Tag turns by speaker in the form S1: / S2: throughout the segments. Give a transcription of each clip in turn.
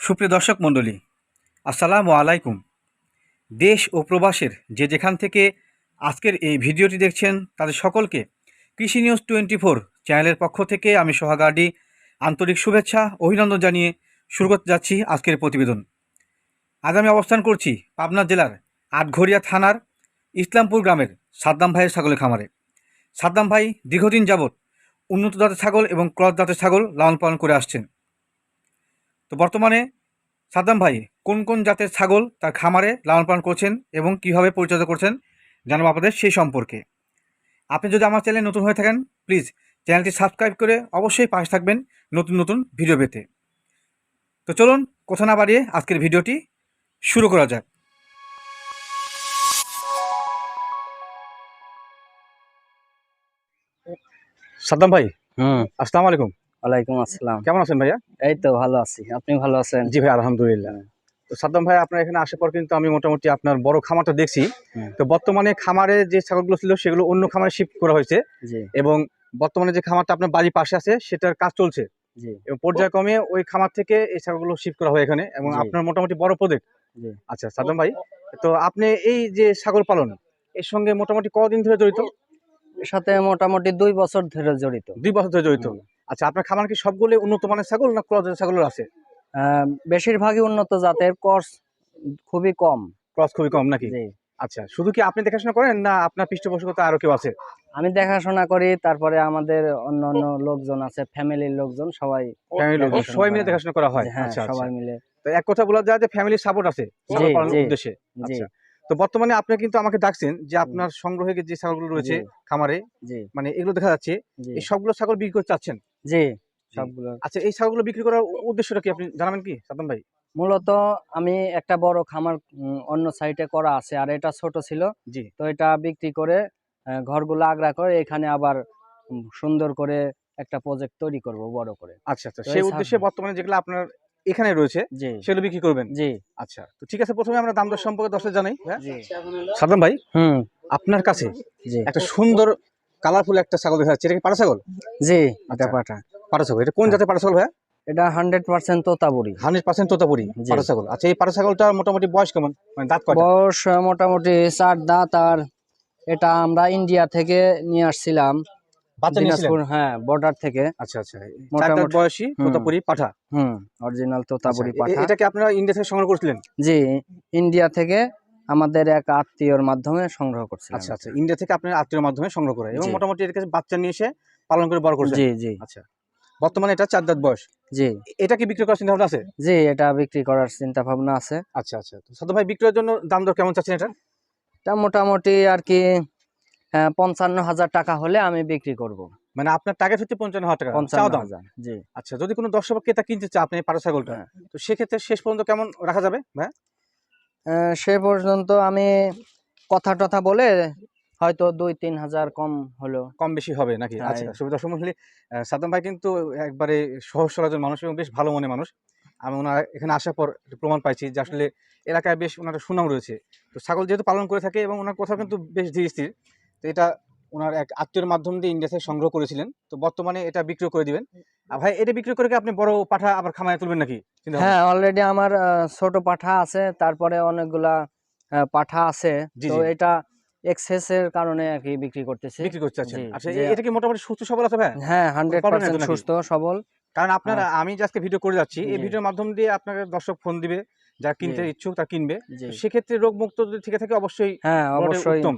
S1: সুপ্রিয় দর্শক মণ্ডলী, আসসালামু আলাইকুম। দেশ ও প্রবাসের যে যেখান থেকে আজকের এই ভিডিওটি দেখছেন, তাদের সকলকে কৃষি নিউজ টোয়েন্টি ফোর চ্যানেলের পক্ষ থেকে আমি সোহাগার্ডি আন্তরিক শুভেচ্ছা, অভিনন্দন জানিয়ে শুরু করতে যাচ্ছি আজকের প্রতিবেদন। আজ আমি অবস্থান করছি পাবনা জেলার আটঘরিয়া থানার ইসলামপুর গ্রামের সাদ্দাম ভাইয়ের ছাগলের খামারে। সাদ্দাম ভাই দীর্ঘদিন যাবৎ উন্নত জাতের ছাগল এবং ক্রস জাতের ছাগল লালন পালন করে আসছেন। তো বর্তমানে সাদ্দাম ভাই কোন কোন জাতের ছাগল তার খামারে লালন পালন করছেন এবং কীভাবে পরিচর্যা করছেন জানাব আপনাদের সেই সম্পর্কে। আপনি যদি আমার চ্যানেলে নতুন হয়ে থাকেন প্লিজ চ্যানেলটি সাবস্ক্রাইব করে অবশ্যই পাশে থাকবেন নতুন নতুন ভিডিও পেতে। তো চলুন কথা না বাড়িয়ে আজকের ভিডিওটি শুরু করা যাক। সাদ্দাম ভাই
S2: হুম।
S1: আসসালামু আলাইকুম।
S2: ওয়ালাইকুম আসসালাম।
S1: কেমন আছেন ভাইয়া?
S2: এই তো ভালো আছি। আপনি ভালো আছেন?
S1: জি ভাই আলহামদুলিল্লাহ। তো সাদ্দাম ভাই আপনার এখানে আসার পর কিন্তু আমি মোটামুটি আপনার বড় খামারটা দেখছি। তো বর্তমানে খামারে যে ছাগলগুলো ছিল সেগুলো অন্য খামারে শিফট করা হয়েছে। এবং বর্তমানে যে খামারটা আপনার বাড়ির পাশে আছে সেটার কাজ চলছে। এবং পর্যায়ক্রমে ওই খামার থেকে এই ছাগলগুলো শিফট করা হয় এখানে। এবং আপনার মোটামুটি বড় প্রজেক্ট আচ্ছা সাদ্দাম ভাই তো আপনি এই যে ছাগল পালন এর সঙ্গে মোটামুটি কদিন ধরে জড়িত?
S2: এর সাথে মোটামুটি দুই বছর ধরে জড়িত।
S1: দুই বছর ধরে জড়িত। আচ্ছা আপনার খামার কি সবগুলো উন্নত মানের ছাগল না ক্রস ছাগল আছে?
S2: বেশিরভাগই উন্নত জাতের কোর্স খুবই কম।
S1: ক্রস খুবই কম নাকি? আচ্ছা শুধু কি আপনি দেখাশোনা করেন না আপনার পৃষ্ঠপোষকতা আরও কেউ আছে?
S2: আমি দেখাশোনা করি তারপরে আমাদের অন্য অন্য লোকজন আছে ফ্যামিলির লোকজন সবাই
S1: সবাই মিলে দেখাশোনা করা হয়?
S2: হ্যাঁ
S1: আচ্ছা আচ্ছা।
S2: সবাই মিলে।
S1: তো এক কথা বলা যায় যে ফ্যামিলি সাপোর্ট আছে। উদ্দেশ্যে। আচ্ছা তো বর্তমানে আপনি কিন্তু আমাকে ডাকছেন যে আপনার সংগ্রহে যে ছাগলগুলো রয়েছে খামারে মানে এগুলো দেখা যাচ্ছে এই সবগুলো ছাগল বিক্রি করতে চাচ্ছেন।
S2: জি সবগুলো।
S1: আচ্ছা এই ছাগলগুলো বিক্রি করার উদ্দেশ্যটা কি আপনি জানাবেন কি সাদ্দাম ভাই?
S2: মূলত আমি একটা বড় খামার অন্য সাইটে করা আছে আর এটা ছোট ছিল।
S1: জি।
S2: তো এটা বিক্রি করে ঘরগুলো আগড়া করে এখানে আবার সুন্দর করে একটা প্রজেক্ট তৈরি করব বড় করে।
S1: আচ্ছা আচ্ছা। সেই উদ্দেশ্যে বর্তমানে যেগুলো আপনার এখানে রয়েছে সেগুলো বিক্রি করবেন?
S2: জি।
S1: আচ্ছা তো ঠিক আছে প্রথমে আমরা দাম দর সম্পর্কে দর্শক জানাই হ্যাঁ?
S2: জি।
S1: সাদ্দাম ভাই
S2: হুম।
S1: আপনার কাছে একটা সুন্দর কালারফুল একটা ছাগল দেখা যাচ্ছে। এটা কি ছাগল?
S2: জি। এটা
S1: আচ্ছা।
S2: পাঠা
S1: পাড়া ছাগল। এটা কোন
S2: হ্যাঁ।
S1: জাতের পাড়া ছাগল ভাই
S2: এটা hundred percent Totapuri
S1: hundred percent Totapuri. পাড়া ছাগল। আচ্ছা এই ছাগলটা মোটামুটি বয়স কেমন? মানে দাঁত কয়টা?
S2: বয়স মোটামুটি চার দাঁত আর এটা আমরা ইন্ডিয়া থেকে নিয়ে আসছিলাম। দিনাজপুর হ্যাঁ বর্ডার থেকে।
S1: আচ্ছা আচ্ছা।
S2: মোটামুটি-
S1: বয়সী। তোতাপুরি পাঠা
S2: হুম অরিজিনাল পাঠা
S1: এটা কি আপনারা ইন্ডিয়া থেকে সংগ্রহ করেছিলেন?
S2: জি ইন্ডিয়া থেকে আমাদের এক আত্মীয়র মাধ্যমে সংগ্রহ করছিলাম
S1: আচ্ছা আচ্ছা। ইন্ডিয়া থেকে আপনার আত্মীয় মাধ্যমে সংগ্রহ করে এবং মোটামুটি এর কাছে বাচ্চা নিয়ে এসে পালন করে বড় করছেন
S2: জি জি।
S1: আচ্ছা। বর্তমানে এটা চার দাঁত বয়স।
S2: জি।
S1: এটা কি বিক্রি করার চিন্তা ভাবনা আছে?
S2: জি এটা বিক্রি করার চিন্তা ভাবনা আছে।
S1: আচ্ছা আচ্ছা। তো সাদা ভাই বিক্রয়ের জন্য দাম দর কেমন চাচ্ছেন এটা
S2: এটা মোটামুটি আর কি পঞ্চান্ন হাজার টাকা হলে আমি বিক্রি করব।
S1: মানে আপনার টার্গেট হচ্ছে পঞ্চান্ন হাজার টাকা।
S2: পঞ্চান্ন হাজার জি।
S1: আচ্ছা যদি কোনো দর্শক ক্রেতা কিনতে চায় আপনি পাড়া ছাগলটা
S2: হ্যাঁ।
S1: তো সেক্ষেত্রে শেষ পর্যন্ত কেমন রাখা যাবে হ্যাঁ
S2: সে পর্যন্ত আমি কথা টথা বলে হয়তো দুই তিন হাজার কম হলো
S1: কম বেশি হবে নাকি?
S2: হ্যাঁ,
S1: আচ্ছা সুবিধা আহ, সাদ্দাম ভাই কিন্তু একবারে সহজ সরল একজন মানুষ এবং বেশ ভালো মনে মানুষ। আমি ওনার এখানে আসার পর প্রমাণ পাইছি যে আসলে এলাকায় বেশ ওনার সুনাম রয়েছে। তো ছাগল যেহেতু পালন করে থাকে এবং ওনার কথা কিন্তু বেশ ধীর স্থির তো এটা ওনার এক আত্মীয়র মাধ্যম দিয়ে ইন্ডিয়া থেকে সংগ্রহ করেছিলেন। তো বর্তমানে এটা বিক্রি করে দিবেন। ভাই এটা বিক্রি করে কি আপনি বড় পাঠা আবার খামায় তুলবেন নাকি?
S2: হ্যাঁ অলরেডি আমার ছোট পাঠা আছে তারপরে অনেকগুলা পাঠা আছে। তো এটা এক্সেস কারণে আর কি বিক্রি করতেছি।
S1: বিক্রি করতে চাচ্ছেন। আচ্ছা এটা কি মোটামুটি সুস্থ সবল আছে ভাই?
S2: হ্যাঁ
S1: তো?
S2: সুস্থ সবল।
S1: কারণ আপনারা আমি যে আজকে ভিডিও করে যাচ্ছি এই ভিডিওর মাধ্যম দিয়ে আপনাকে দর্শক ফোন দিবে যারা কিনতে ইচ্ছুক তারা কিনবে। সেক্ষেত্রে রোগ মুক্ত যদি থেকে থাকে অবশ্যই
S2: হ্যাঁ অবশ্যই
S1: উত্তম।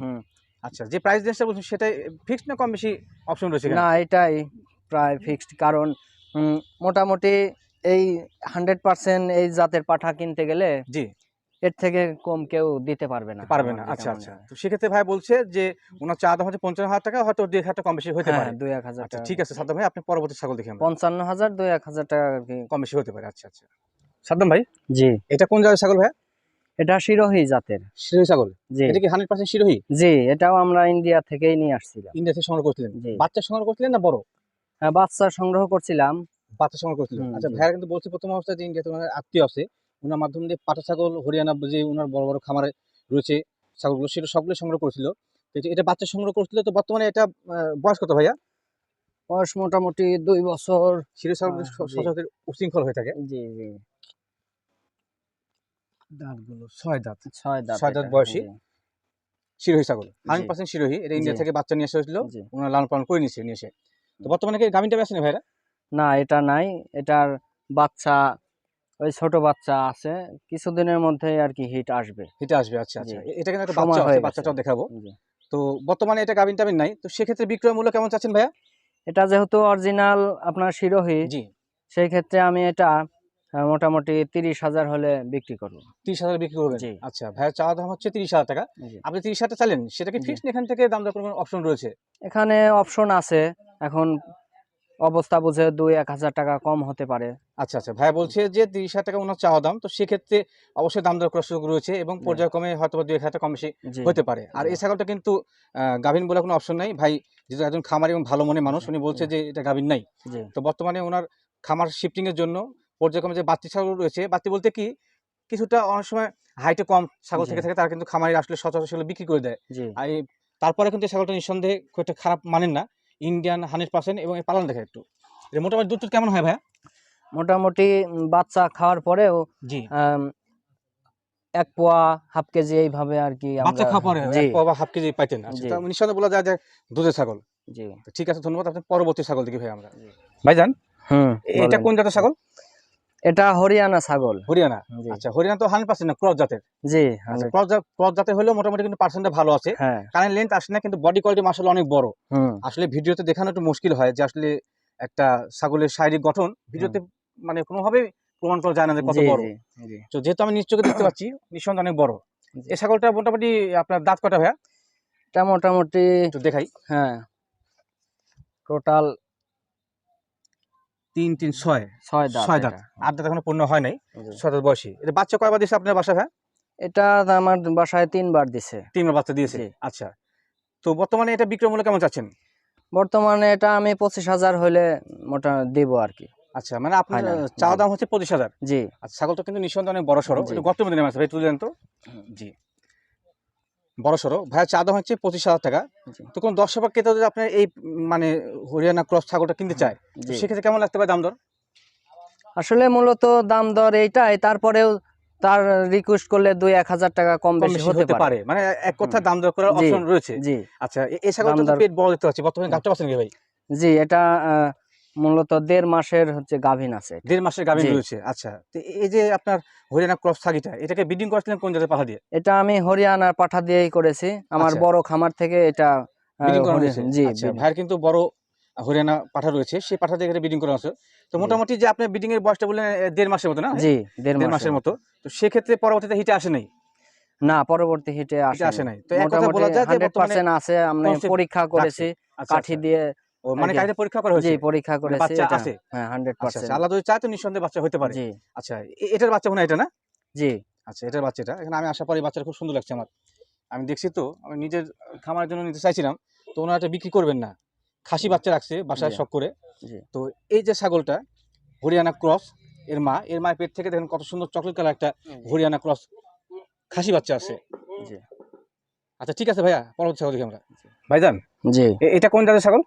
S1: আচ্ছা যে প্রাইস রেঞ্জটা বলছেন সেটাই ফিক্সড না কম বেশি অপশন রয়েছে
S2: না এটাই। প্রায় ফিক্সড কারণ মোটামুটি এই হান্ড্রেড পার্সেন্ট এই জাতের পাঠা কিনতে গেলে
S1: জি।
S2: এর থেকে কম কেউ দিতে পারবে না।
S1: পারবে না। আচ্ছা আচ্ছা। তো সেক্ষেত্রে ভাই বলছে যে ওনার চা দাম হচ্ছে পঞ্চান্ন হাজার টাকা হয়তো দুই এক হাজার টাকা কম বেশি হতে
S2: হ্যাঁ
S1: পারে।
S2: দুই এক হাজার
S1: আচ্ছা ঠিক আছে সাদ্দাম ভাই আপনি পরবর্তী ছাগল দেখে
S2: পঞ্চান্ন হাজার দুই এক হাজার টাকা আর কি
S1: কম বেশি হতে পারে। আচ্ছা আচ্ছা। সাদ্দাম ভাই?
S2: জি।
S1: এটা কোন জাতের ছাগল ভাই
S2: এটা শিরোহী জাতের।
S1: শিরোহী ছাগল?
S2: জি।
S1: এটা কি হান্ড্রেড পার্সেন্ট শিরোহী?
S2: জি এটাও আমরা ইন্ডিয়া থেকেই নিয়ে আসছিলাম।
S1: ইন্ডিয়া থেকে সংগ্রহ করছিলেন? বাচ্চা সংগ্রহ করছিলেন না বড়?
S2: বাচ্চা সংগ্রহ করছিলাম।
S1: পাটা সংগ্রহ করছিলেন
S2: হুম,
S1: আচ্ছা। ভাইয়া কিন্তু বলছে প্রথম অবস্থায় যে ওনার আত্মীয় আছে। ওনার মাধ্যম দিয়ে পাটা ছাগল হরিয়ানা যে ওনার বড় বড় খামারে রয়েছে ছাগলগুলো সেটা সবগুলো সংগ্রহ করেছিল। এটা- বাচ্চা সংগ্রহ করছিল। তো বর্তমানে এটা বয়স কত ভাইয়া?
S2: বয়স মোটামুটি দুই বছর।
S1: শিরো ছাগল
S2: হ্যাঁ,
S1: সচরাচর উশৃঙ্খল হয়ে থাকে।
S2: জি জি।
S1: দাঁতগুলো ছয় দাঁত।
S2: ছয় দাঁত
S1: ছয় দাঁত বয়সী? শিরোহী ছাগল। Hundred percent Sirohi. এটা ইন্ডিয়া থেকে বাচ্চা নিয়ে আসা হয়েছিল। ওনারা লালন পালন করে নিচ্ছে নিয়ে এসে। তো বর্তমানে কি গাভিনটা বেছে না ভাইরা?
S2: না এটা নাই। এটার বাচ্চা ওই ছোট বাচ্চা আছে। কিছুদিনের মধ্যে আর কি হিট আসবে।
S1: হিট আসবে আচ্ছা আচ্ছা। এটা কিন্তু একটা বাচ্চা আছে বাচ্চাটাও দেখাবো। তো বর্তমানে এটা গাভিন টাভিন নাই। তো সেক্ষেত্রে বিক্রয় মূল্য কেমন চাচ্ছেন ভাইয়া?
S2: এটা যেহেতু অরিজিনাল আপনার শিরোহী
S1: জি।
S2: সেই ক্ষেত্রে আমি এটা মোটামুটি তিরিশ হাজার হলে বিক্রি করব।
S1: তিরিশ হাজার বিক্রি করবেন? আচ্ছা ভাইয়া চাওয়া দাম হচ্ছে তিরিশ হাজার টাকা। আপনি তিরিশ হাজার চালেন সেটা কি ফিক্সড এখান থেকে দাম দর কোনো অপশন রয়েছে?
S2: এখানে অপশন আছে। এখন অবস্থা বুঝে দুই এক হাজার টাকা কম হতে পারে।
S1: আচ্ছা আচ্ছা ভাইয়া বলছে যে তিরিশ হাজার টাকা ওনার চাওয়া দাম তো সেক্ষেত্রে অবশ্যই দাম দর করার সুযোগ রয়েছে এবং পর্যায়ক্রমে হয়তো দুই এক হাজার টাকা কম বেশি হতে পারে। আর। এই ছাগলটা কিন্তু গাভীন বলে কোনো অপশন নাই। ভাই যেহেতু একজন খামার এবং ভালো মনে মানুষ উনি বলছে যে এটা গাভীন নাই। তো বর্তমানে ওনার খামার শিফটিংয়ের জন্য পর্যায়ক্রমে যে বাড়তি ছাগল রয়েছে বাড়তি বলতে কি? কিছুটা অনেক সময় হাইটে কম ছাগল থেকে থাকে তারা কিন্তু খামারি আসলে সচরাচর সেগুলো বিক্রি করে দেয়। আর তারপরে কিন্তু ছাগলটা নিঃসন্দেহে খুব একটা খারাপ মানেন না। ইন্ডিয়ান হান্ড্রেড পার্সেন্ট এবং পালন দেখে একটু। মোটামুটি দুধ কেমন হয় ভাইয়া?
S2: মোটামুটি বাচ্চা খাওয়ার পরেও
S1: জি।
S2: এক পোয়া হাফ কেজি এইভাবে আর কি
S1: বাচ্চা
S2: আমরা-
S1: খাওয়া পরে এক পোয়া বা হাফ কেজি পাইতেন আচ্ছা। নিঃসন্দেহে বলা যায় যে দুধের ছাগল।
S2: জি।
S1: ঠিক আছে ধন্যবাদ। আপনি পরবর্তী ছাগল দেখি ভাই আমরা। ভাইজান এটা। কোন জাতের ছাগল?
S2: এটা হরিয়ানা ছাগল।
S1: হরিয়ানা? আচ্ছা হরিয়ানা তো হান পার্সেন্ট না ক্রস জাতের?
S2: জি
S1: আচ্ছা
S2: 100
S1: ক্রস জাতের হলেও মোটামুটি কিন্তু পার্সেন্টটা ভালো আছে।
S2: হ্যাঁ।
S1: কারণ লেন্থ আসে না কিন্তু বডি কোয়ালিটি মাসাল অনেক বড়। আসলে ভিডিওতে দেখানো একটু মুশকিল হয় যে আসলে একটা ছাগলের শারীরিক গঠন ভিডিওতে মানে কোনোভাবেই প্রমাণ করা যায় না যে কত বড়। তো যেহেতু আমি নিজ চোখে দেখতে পাচ্ছি নিঃসন্দেহে অনেক বড়। এই ছাগলটা মোটামুটি আপনার দাঁত কটা ভাইয়া?
S2: এটা মোটামুটি
S1: একটু দেখাই।
S2: হ্যাঁ। টোটাল
S1: তিন তিন ছয়।
S2: ছয় দাঁত
S1: ছয় দাঁত। আট দাঁত এখনও পূর্ণ হয় নাই। ছয় দাঁত বয়সী। এটা বাচ্চা কয়বার দিয়েছে আপনার বাসা ভাইয়া
S2: এটা আমার বাসায় তিনবার দিছে।
S1: তিনবার বাচ্চা দিয়েছে? আচ্ছা। তো বর্তমানে এটা বিক্রয় মূল্য কেমন চাচ্ছেন?
S2: বর্তমানে এটা আমি পঁচিশ হাজার হলে মোটা দেবো আর কি।
S1: আচ্ছা মানে আপনার চাওয়া দাম হচ্ছে পঁচিশ হাজার।
S2: জি।
S1: আচ্ছা ছাগলটা কিন্তু নিঃসন্দেহে অনেক বড় সড়ো।
S2: জি।
S1: এটা গর্তের মধ্যে নেমে ভাই তুলে দেন তো। জি। বড় সড়ো। ভাইয়া চা দাম হচ্ছে পঁচিশ হাজার টাকা। তো কোন দর্শক বা ক্রেতা যদি আপনার এই মানে হরিয়ানা ক্রস ছাগলটা কিনতে চায় তো সেক্ষেত্রে কেমন লাগতে পারে দাম দর?
S2: আসলে মূলত দাম দর এইটাই। তারপরেও তার রিকোয়েস্ট করলে দুই এক হাজার টাকা কম বেশি হতে পারে।
S1: মানে এক কথা দাম দর করার অপশন রয়েছে।
S2: জি।
S1: আচ্ছা এই ছাগলটা তো পেট বড় দেখতে পাচ্ছি। বর্তমানে গাছটা পাচ্ছেন কি ভাই?
S2: জি এটা মূলত দেড় মাসের হচ্ছে গাভিন আছে
S1: দেড় মাসের গাভিন রয়েছে আচ্ছা। তো এই যে আপনার হরিয়ানা ক্রস ছাগিটা এটাকে বিডিং করেছিলেন কোন জাতের পাঠা দিয়ে?
S2: এটা আমি হরিয়ানার পাঠা দিয়েই করেছি। আমার
S1: আচ্ছা।
S2: বড় খামার থেকে এটা জি
S1: আচ্ছা ভাইয়ের কিন্তু বড় হরিয়ানা পাঠা রয়েছে সেই পাঠা দিয়ে বিডিং করা আছে তো মোটামুটি যে আপনি বিডিং এর বয়সটা বললেন দেড় মাসের মতো না?
S2: জি দেড়
S1: মাসের মতো। তো সেক্ষেত্রে পরবর্তীতে হিটে আসে নাই?
S2: না পরবর্তী হিটে
S1: আসে
S2: আসে
S1: নাই। তো এক কথা বলা যায় যে
S2: হান্ড্রেড
S1: বর্তমানে
S2: পার্সেন্ট আছে আমি
S1: concept
S2: পরীক্ষা করেছি।
S1: আচ্ছা,
S2: কাঠি। দিয়ে
S1: ও মানে
S2: আগে-
S1: পরীক্ষা করা
S2: জি পরীক্ষা করেছি
S1: বাচ্চা আছে?
S2: হ্যাঁ
S1: আচ্ছা আচ্ছা
S2: পার্সেন্ট
S1: আল্লাহ যদি চায় তো নিঃসন্দেহে বাচ্চা হতে পারে।
S2: জি।
S1: আচ্ছা এটার বাচ্চা মনে এটা না?
S2: জি।
S1: আচ্ছা এটার বাচ্চাটা। এখানে আমি আসার পরে বাচ্চাটা খুব সুন্দর লাগছে আমার। আমি দেখছি তো আমি নিজের খামারের জন্য নিতে চাইছিলাম তো ওনারা এটা বিক্রি করবেন না। খাসি বাচ্চা রাখছে বাসায় শখ করে। তো এই যে ছাগলটা হরিয়ানা ক্রস এর মা এর মায়ের পেট থেকে দেখেন কত সুন্দর চকলেট কালার একটা হরিয়ানা ক্রস খাসি বাচ্চা আছে। আচ্ছা ঠিক আছে ভাইয়া পরবর্তী ছাগল দেখি আমরা। ভাইজান
S2: জি।
S1: এটা কোন জাতের ছাগল?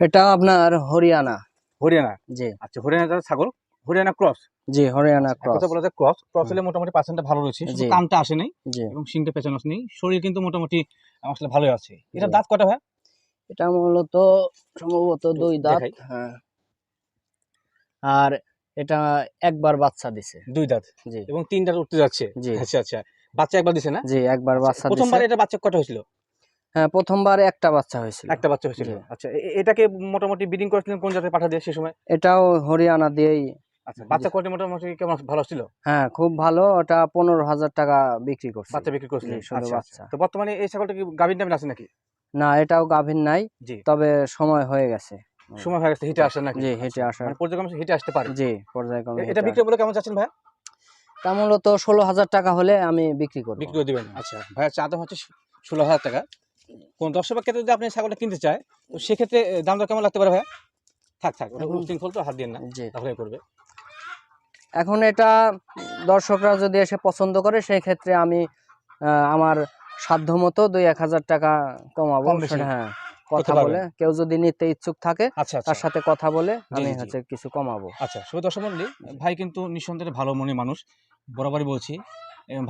S2: এটা আপনার হরিয়ানা।
S1: হরিয়ানা?
S2: জি।
S1: আচ্ছা হরিয়ানা ছাগল? হরিয়ানা ক্রস?
S2: জি হরিয়ানা ক্রস।
S1: কথা বলা যায় ক্রস। ক্রস হলে মোটামুটি পার্সেন্টটা ভালো রয়েছে শুধু
S2: জি।
S1: কামটা আসে নাই এবং সিংটা পেছানো নেই। শরীর কিন্তু মোটামুটি আসলে ভালোই আছে। এটা দাঁত কটা ভাই?
S2: এটা মূলত সম্ভবত দুই দাঁত। হ্যাঁ। আর এটা একবার বাচ্চা দিছে।
S1: দুই দাঁত?
S2: জি।
S1: এবং তিন দাঁত উঠতে যাচ্ছে?
S2: জি।
S1: আচ্ছা আচ্ছা। বাচ্চা একবার দিছে না?
S2: জি একবার বাচ্চা
S1: প্রথমবার এটা বাচ্চা কটা হয়েছিল?
S2: হ্যাঁ প্রথমবার একটা বাচ্চা হয়েছিল।
S1: একটা বাচ্চা হয়েছিল। আচ্ছা এটাকে মোটামুটি ব্রিডিং করেছিলেন কোন জাতের পাঠা দিয়ে সে সময়?
S2: এটাও হরিয়ানা দিয়েই।
S1: আচ্ছা বাচ্চা কোয়ালিটি মোটামুটি কেমন? ভালো ছিল?
S2: হ্যাঁ খুব ভালো। ওটা পনেরো হাজার টাকা বিক্রি করছে।
S1: বাচ্চা বিক্রি
S2: শুধু
S1: আচ্ছা, আচ্ছা।
S2: বাচ্চা।
S1: তো বর্তমানে এই ছাগলটা কি গাভীর টাইম আছে নাকি?
S2: না এটাও গাভীর নাই। তবে সময় হয়ে গেছে।
S1: সময় হয়ে গেছে হিটে আসে নাকি?
S2: জি হেঁটে
S1: আচ্ছা,
S2: আসার
S1: মানে পর্যায়ক্রমে হিটে আসতে পারে।
S2: জি পর্যায়ক্রমে
S1: এটা বিক্রি বলে কেমন চাচ্ছেন ভাই
S2: তা মূলত ষোলো হাজার টাকা হলে আমি বিক্রি করব।
S1: বিক্রি করে দিবেন। আচ্ছা ভাইয়া চা দাম হচ্ছে ষোলো হাজার টাকা। কোন দর্শক ক্ষেত্রে যদি আপনি ছাগলটা কিনতে চায় তো সেক্ষেত্রে দাম দর কেমন লাগতে পারে ভাইয়া? থাক থাক ওটা শৃঙ্খল তো হাত দিয়ে না তাহলে করবে।
S2: এখন এটা দর্শকরা যদি এসে পছন্দ করে সেই ক্ষেত্রে আমি আমার সাধ্য মতো দুই এক হাজার টাকা কমাবো হ্যাঁ কথা বলে। কেউ যদি নিতে ইচ্ছুক থাকে
S1: আচ্ছা আচ্ছা।
S2: তার সাথে কথা বলে আমি। হচ্ছে কিছু কমাবো।
S1: আচ্ছা শুভ দর্শক মন্ডলী ভাই কিন্তু নিঃসন্দেহে ভালো মনে মানুষ বরাবরই বলছি।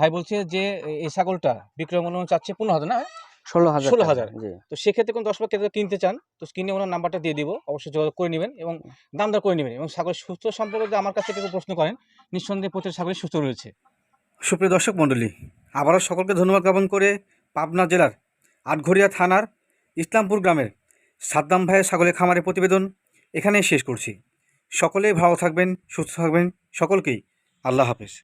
S1: ভাই বলছে যে এই ছাগলটা বিক্রয় মূল্য চাচ্ছে পনেরো হাজার না
S2: ষোলো হাজার
S1: 16,000
S2: জি।
S1: তো সেক্ষেত্রে কোন দশ ক্রেতা কিনতে চান তো স্ক্রিনে ওনার নাম্বারটা দিয়ে দিব অবশ্যই যোগাযোগ করে নেবেন এবং দাম দর করে নেবেন এবং ছাগলের সুস্থ সম্পর্কে যদি আমার কাছে কেউ প্রশ্ন করেন নিঃসন্দেহে প্রত্যেক ছাগলই সুস্থ রয়েছে। সুপ্রিয় দর্শক মণ্ডলী আবারও সকলকে ধন্যবাদ জ্ঞাপন করে পাবনা জেলার আটঘরিয়া থানার ইসলামপুর গ্রামের সাদ্দাম ভাইয়ের ছাগলের খামারের প্রতিবেদন এখানেই শেষ করছি। সকলেই ভালো থাকবেন সুস্থ থাকবেন সকলকেই আল্লাহ হাফেজ।